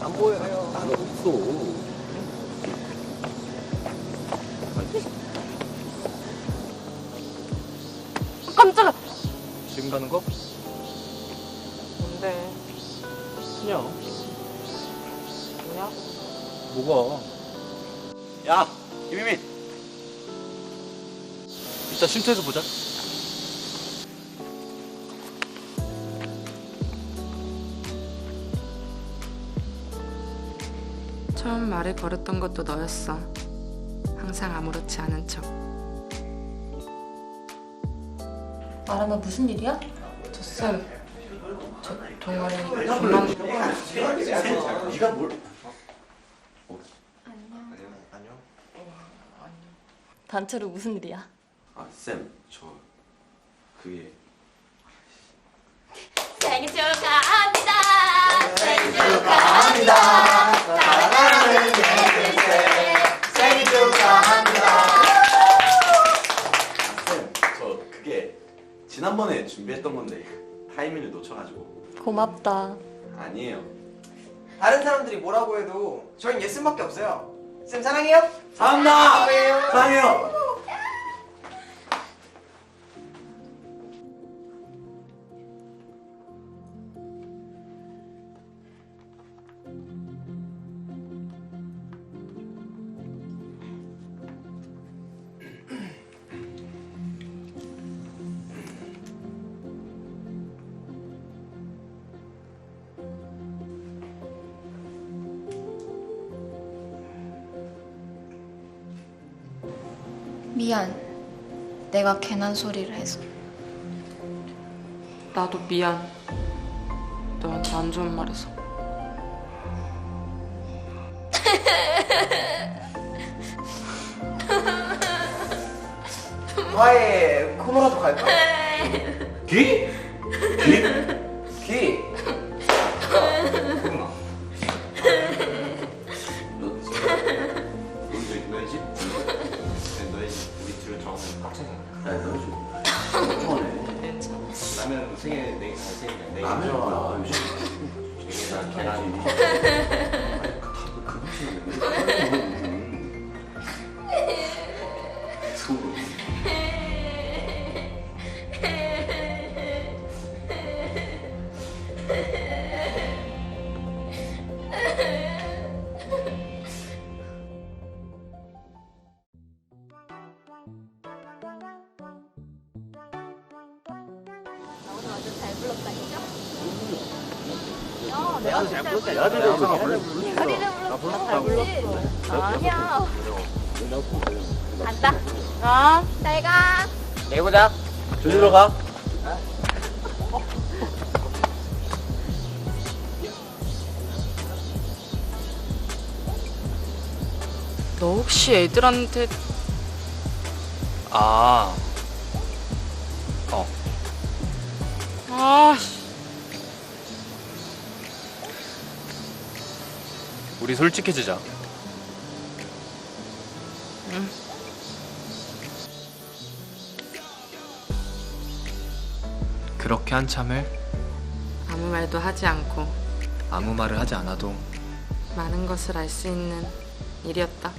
안 보여요. 나는 없어. 깜짝아. 지금 가는 거? 뭔데? 그냥. 뭐냐? 뭐가? 야, 김희민. 이따 쉼터에서 보자. 처음 말을 걸었던 것도 너였어. 항상 아무렇지 않은 척. 말하면 무슨 일이야? 저 쌤, 저 동아리 그만. 네가 뭘? 단체로 무슨 일이야? 아, 쌤, 저 그게 생일 축하합니다. 생일 축하합니다. 사랑하는 예슬쌤 생일 축하합니다. 쌤, 저 그게 지난번에 준비했던 건데 타이밍을 놓쳐가지고 고맙다. 아니에요. 다른 사람들이 뭐라고 해도 저희 예슨밖에 없어요. 쌤 사랑해요. 사랑합니다. 사랑해요. 미안. 내가 괜한 소리를 해서. 나도 미안. 너한테 안 좋은 말해서. 아예 코너라도 갈까? 귀? 귀? 라면 세개 네개 잘생겨. 네 개. 라면 뭐야? 요즘 계란 계란이. 그 혹시 서울. 아, 내일 보자. 조심히 가. 너 혹시 애들한테 아. 아, 씨. 우리 솔직해지자. 그렇게 한참을 아무 말도 하지 않고 아무 말을 하지 않아도 많은 것을 알 수 있는 일이었다.